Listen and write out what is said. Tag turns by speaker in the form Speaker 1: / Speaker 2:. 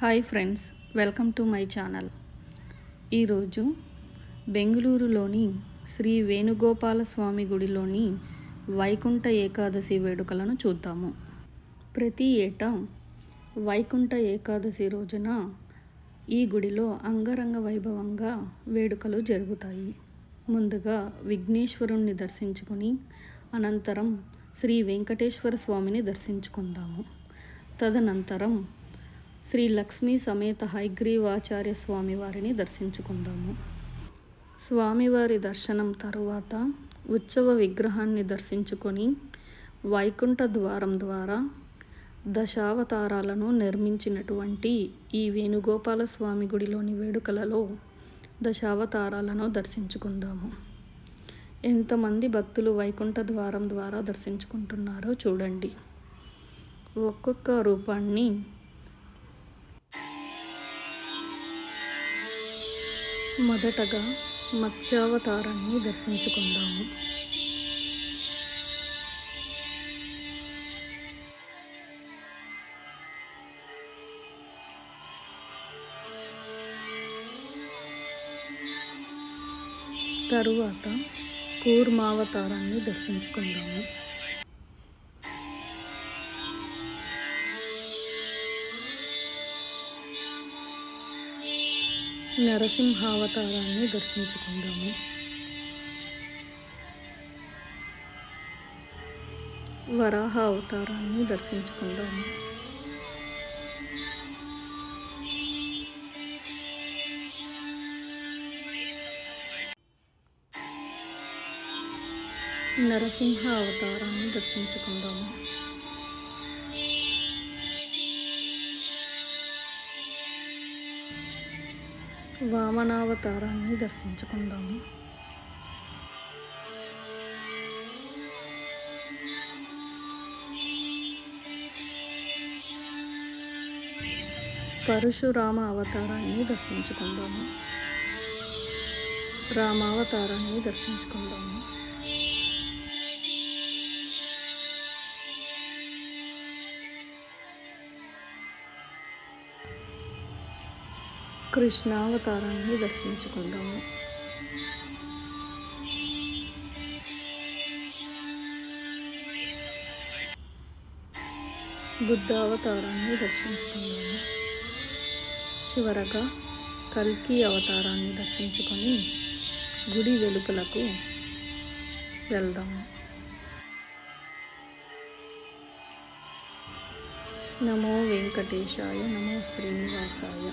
Speaker 1: Hi friends welcome to my channel. ఈరోజు బెంగళూరులోని శ్రీ వేణుగోపాల స్వామి గుడిలోని వైకుంఠ ఏకాదశి వేడుకలను చూద్దాము. ప్రతి ఏటా వైకుంఠ ఏకాదశి రోజున ఈ గుడిలో అంగరంగ వైభవంగా వేడుకలు జరుగుతాయి. ముందుగా విఘ్నేశ్వరుణ్ణి దర్శించుకొని అనంతరం శ్రీ వెంకటేశ్వర స్వామిని దర్శించుకుందాము. తదనంతరం శ్రీ లక్ష్మీ సమేత హైగ్రీవాచార్య స్వామివారిని దర్శించుకుందాము. స్వామివారి దర్శనం తరువాత ఉత్సవ విగ్రహాన్ని దర్శించుకొని వైకుంఠ ద్వారం ద్వారా దశావతారాలను నిర్మించినటువంటి ఈ వేణుగోపాల స్వామి గుడిలోని వేడుకలలో దశావతారాలను దర్శించుకుందాము. ఎంతమంది భక్తులు వైకుంఠ ద్వారం ద్వారా దర్శించుకుంటున్నారో చూడండి. ఒక్కొక్క రూపాన్ని మొదటగా మత్స్యావతారాన్ని దర్శించుకుందాము. తరువాత కూర్మావతారాన్ని దర్శించుకుందాము. నరసింహావతారాన్ని దర్శించుకుందాము. వరాహ అవతారాన్ని దర్శించుకుందాము. నరసింహ అవతారాన్ని దర్శించుకుందాము. వామనావతారాన్ని దర్శించుకుందాము. పరశురామ అవతారాన్ని దర్శించుకుందాము. రామావతారాన్ని దర్శించుకుందాము. కృష్ణావతారాన్ని దర్శించుకుందాము. బుద్ధావతారాన్ని దర్శించుకుందాము. చివరగా కల్కి అవతారాన్ని దర్శించుకొని గుడి వెలుపలకు వెళ్దాము. నమో వెంకటేశాయ నమో శ్రీనివాసాయ.